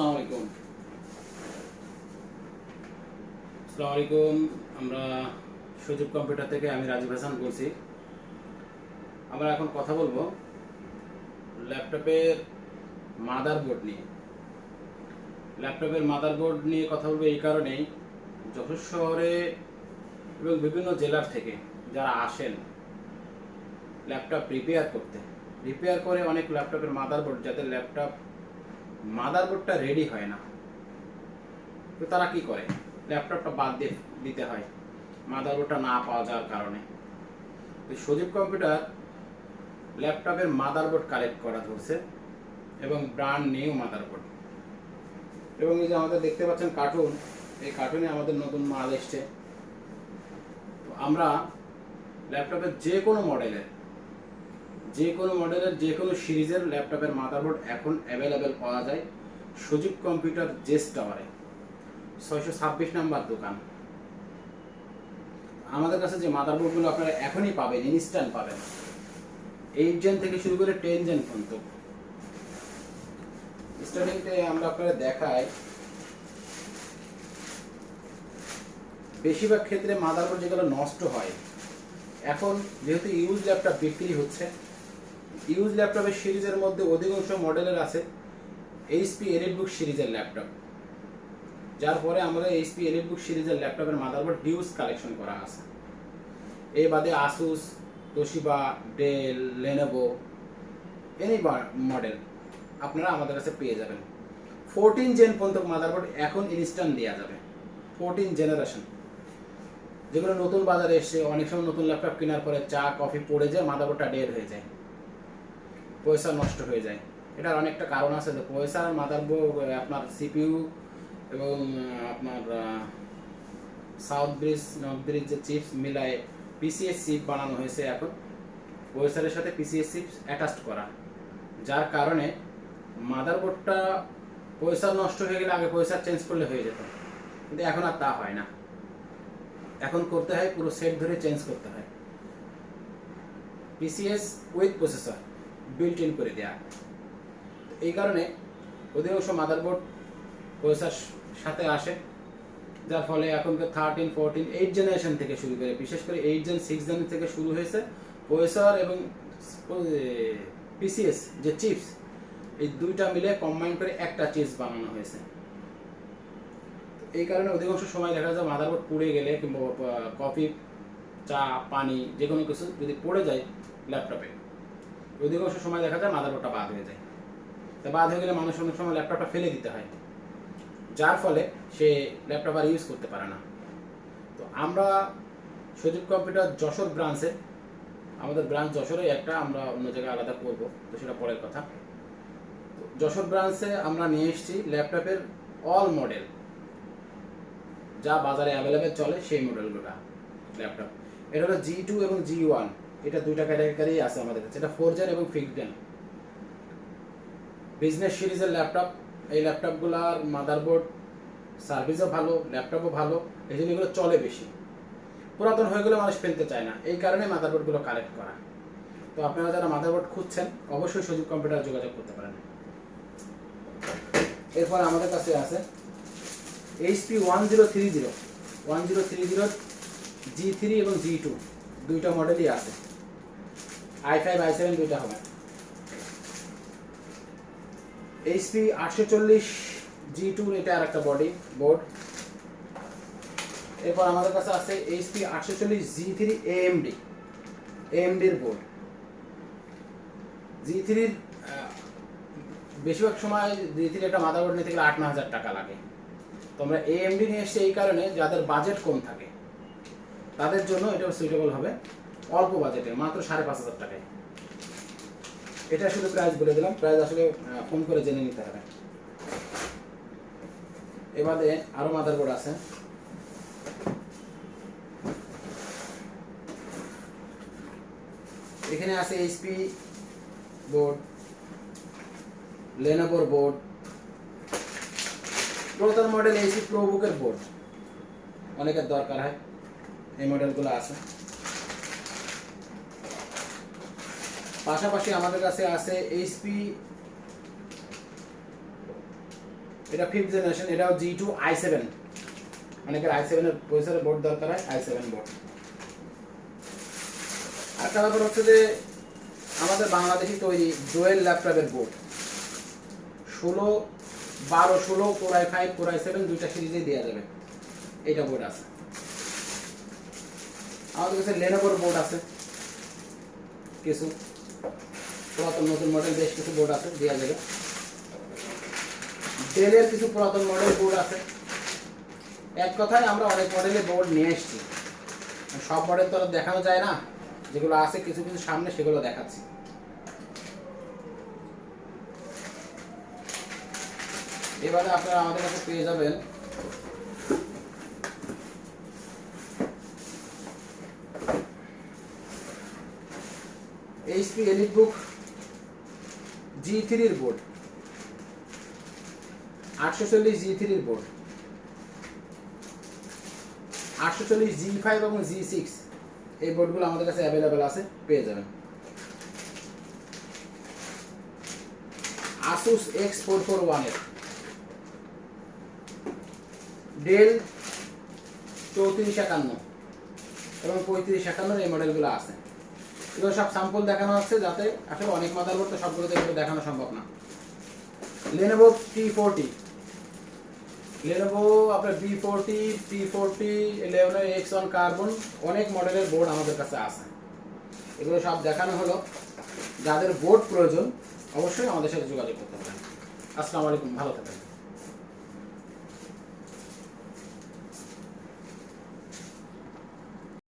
আসসালামু আসসালামু আলাইকুম, আমরা সুযোগ কম্পিউটার থেকে আমি রাজীব হাসান বলছি। আমরা এখন কথা বলব ল্যাপটপের মাদারবোর্ড নিয়ে। ল্যাপটপের নিয়ে কথা বলব এই কারণেই যশোর শহরে এবং বিভিন্ন জেলার থেকে যারা আসেন ল্যাপটপ রিপেয়ার করতে। রিপেয়ার করে অনেক ল্যাপটপের মাদারবোর্ড যাদের ল্যাপটপ মাদারবোর্ডটা রেডি হয় না। তো তারা কি করে? ল্যাপটপটা বাদ দিয়ে দিতে হয়। মাদারবোর্ডটা না পাওয়া যাওয়ার কারণে। তো সজীব কম্পিউটার ল্যাপটপের মাদারবোর্ড কালেক্ট করা ধরছে এবং ব্র্যান্ড নিউ মাদারবোর্ড এবং এই যে আমাদের দেখতে পাচ্ছেন কার্টুন এই কার্টুনে আমাদের নতুন মাল এসছে। তো আমরা ল্যাপটপের যে কোনো মডেলের যে কোনো মডেলের যে কোনো সিরিজের ল্যাপটপের মাদারবোর্ড এখন অ্যাভেলেবেল পাওয়া যায় সুযোগ কম্পিউটার জেস টাওয়ারে। ছয়শো ছাব্বিশ নাম্বার দোকান। আমাদের কাছে যে মাদারবোর্ডগুলো আপনারা এখনই পাবেন ইনস্ট্যান্ট পাবেন। এইট জেন থেকে শুরু করে টেন জেন পর্যন্ত। স্টার্টিংতে আমরা আপনারা দেখাই, বেশিরভাগ ক্ষেত্রে মাদারবোর্ড যেগুলো নষ্ট হয়, এখন যেহেতু ইউজ ল্যাপটপ বিক্রি হচ্ছে ইউজ ল্যাপটপের সিরিজের মধ্যে অধিকাংশ মডেলের আছে এইচপি এলিটবুক সিরিজের ল্যাপটপ। যার পরে আমরা এইচপি এলিটবুক সিরিজের ল্যাপটপের মাদারবোর্ড ডিউস কালেকশন করা আছে। এই বাদে Asus Toshiba Dell Lenovo any model আপনারা আমাদের কাছে পেয়ে যাবেন। ফোরটিন জেন পর্যন্ত মাদারবোর্ড এখন ইনস্ট্যান্ট দেওয়া যাবে। ফোরটিন জেনারেশন যেগুলো নতুন বাজারে এসছে অনেক সময় নতুন ল্যাপটপ কেনার পরে চা, কফি পড়ে যায় মাদারবোর্ডটা ডেড হয়ে যায়। পয়সা নষ্ট হয়ে যায়। এটার অনেকটা কারণ আছে তো। পয়সা আর মাদারবোর্ড আপনার সিপিইউ এবং আপনার সাউথ ব্রিজ, নর্থ ব্রিজ যে চিপস মিলায়, পিসিএস চিপ বানানো হয়েছে এখন। পয়সারের সাথে পিসিএস চিপস অ্যাটাচড করা। যার কারণে মাদারবোর্ডটা পয়সা নষ্ট হয়ে গেলে আগে পয়সা চেঞ্জ করলে হয়ে যেত। কিন্তু এখন আর তা হয় না। এখন করতে হয়, পুরো সেট ধরে চেঞ্জ করতে হয়। PCs with processor. Built in করে দেয়া। এই কারণে অধিকাংশ মাদারবোর্ড পয়সার সাথে আসে, যার ফলে এখনকার থার্টিন ফোরটিন এইট জেনারেশন থেকে শুরু করে, বিশেষ করে এইট জেন সিক্স জেন থেকে শুরু হয়েছে পয়সার এবং পিসিএস যে চিপস এই দুইটা মিলে কম্বাইন করে একটা চিপস বানানো হয়েছে। এই কারণে অধিকাংশ সময় দেখা যায় মাদারবোর্ড পুড়ে গেলে কিংবা কফি চা, পানি যে কোনো কিছু যদি পড়ে যায় ল্যাপটপে অধিকাংশ সময় দেখা যায় মাদারবোর্ডটা বাদ হয়ে যায়। তা বাদ হয়ে গেলে মানুষ অনেক সময় ল্যাপটপটা ফেলে দিতে হয়। যার ফলে সে ল্যাপটপ আর ইউজ করতে পারে না। তো আমরা সজীব কম্পিউটার যশোর ব্রাঞ্চে আমাদের ব্রাঞ্চ যশোরে একটা আমরা অন্য জায়গায় আলাদা করব, তো সেটা পরের কথা। যশোর ব্রাঞ্চে আমরা নিয়ে এসেছি ল্যাপটপের অল মডেল যা বাজারে অ্যাভেলেবেল চলে সেই মডেলগুলো ল্যাপটপ। এটা হলো জি টু এবং জি ওয়ান এটা দুইটা ক্যাটাগরি আছে আমাদের কাছে। এটা ফোর জেন এবং জেন বিজনেস সিরিজের ল্যাপটপ এই ল্যাপটপগুলোর মাদারবোর্ড সার্ভিসও ভালো ল্যাপটপও ভালো, এই জন্য এগুলো চলে বেশি। পুরাতন হয়ে গেলে মানুষ ফেলতে চায় না। এই কারণে মাদারবোর্ডগুলো কালেক্ট করা। তো আপনারা যারা মাদারবোর্ড খুঁজছেন, অবশ্যই সুযোগ কম্পিউটার যোগাযোগ করতে পারেন। এরপর আমাদের কাছে আছে HP one zero three zero one zero three zero G three এবং জি টু দুইটা মডেলই আছে। আই ফাইভ আই সেভেন দুইটা হবে। এইচপি আটশো চল্লিশ জি টু এটা আর একটা বডি বোর্ড এরপর আমাদের কাছে আছে এইচপি আটশো চল্লিশ জি থ্রি এএমডি এএমডির বোর্ড জি থ্রির বেশিরভাগ সময় জি থ্রি একটা মাদারবোর্ড নিতে গেলে আট ন হাজার টাকা লাগে। তোমরা এএমডি নিয়ে এসছে এই কারণে যাদের বাজেট কম থাকে, তাদের জন্য এটা সুইটেবল হবে। অল্প বাজেটে মাত্র সাড়ে পাঁচ হাজার টাকায়। এটা শুধু প্রাইস বলে দিলাম প্রাইস আসলে ফোন করে জেনে নিতে হবে। এবারে আরও মাদারবোর্ড আছে। এখানে আছে এইচপি বোর্ড লেনোভোর বোর্ড প্রথম মডেল এইচপি প্রোবুকের বোর্ড অনেকের দরকার হয়, এই মডেলগুলো আছে। পাশাপাশি আমাদের কাছে আছে এইচপি এটা ফিফথ জেনারেশন এটাও জি টু আই সেভেন অনেকের আই সেভেনের প্রসেসরের বোর্ড দরকার হয় আই সেভেন বোর্ড আর ব্যাপার হচ্ছে যে আমাদের বাংলাদেশি তৈরি ডোয়েল ল্যাপটপের বোর্ড ষোলো, বারো, ষোলো কোরআই ফাইভ কোরআই সেভেন দুইটা সিরিজে দেওয়া যাবে। এইটা বোর্ড আছে। আমাদের কাছে লেনোভোর বোর্ড আছে। কিছু। পুরাতন নতুন মডেল বেশ কিছু বোর্ড আছে দেওয়া যাবে। ডেলের কিছু পুরাতন মডেল বোর্ড আছে। এক কথায় আমরা অনেক মডেলের বোর্ড নিয়ে এসেছি। সব মডেল তো দেখানো যায় না। যেগুলো আছে, কিছু কিছু সামনে সেগুলো দেখাচ্ছি। এবারে আপনারা আমাদের কাছে পেয়ে যাবেন এইচপি এলিট বুক জি থ্রির বোর্ড। আটশো চল্লিশ জি থ্রির বোর্ড। আটশো চল্লিশ জি ফাইভ এবং জি সিক্স এই বোর্ডগুলো আমাদের কাছে অ্যাভেলেবেল আছে, পেয়ে যাবেন। আসুস এক্স ফোর ফোর ওয়ানের ডেল চৌত্রিশ একান্ন এবং পঁয়ত্রিশ একান্নর এই মডেলগুলো আছে। এগুলো সব স্যাম্পল দেখানো হচ্ছে যাতে আসলে অনেক মাদারবোর্ড তো সবগুলোতে এগুলো দেখানো সম্ভব না। লেনোভো টি ফোরটি লেনোভো আপনার B forty T forty eleven X one carbon অনেক মডেলের বোর্ড আমাদের কাছে আছে। এগুলো সব দেখানো হলো। যাদের বোর্ড প্রয়োজন, অবশ্যই আমাদের সাথে যোগাযোগ করতে পারেন। আসসালামু আলাইকুম, ভালো থাকবেন।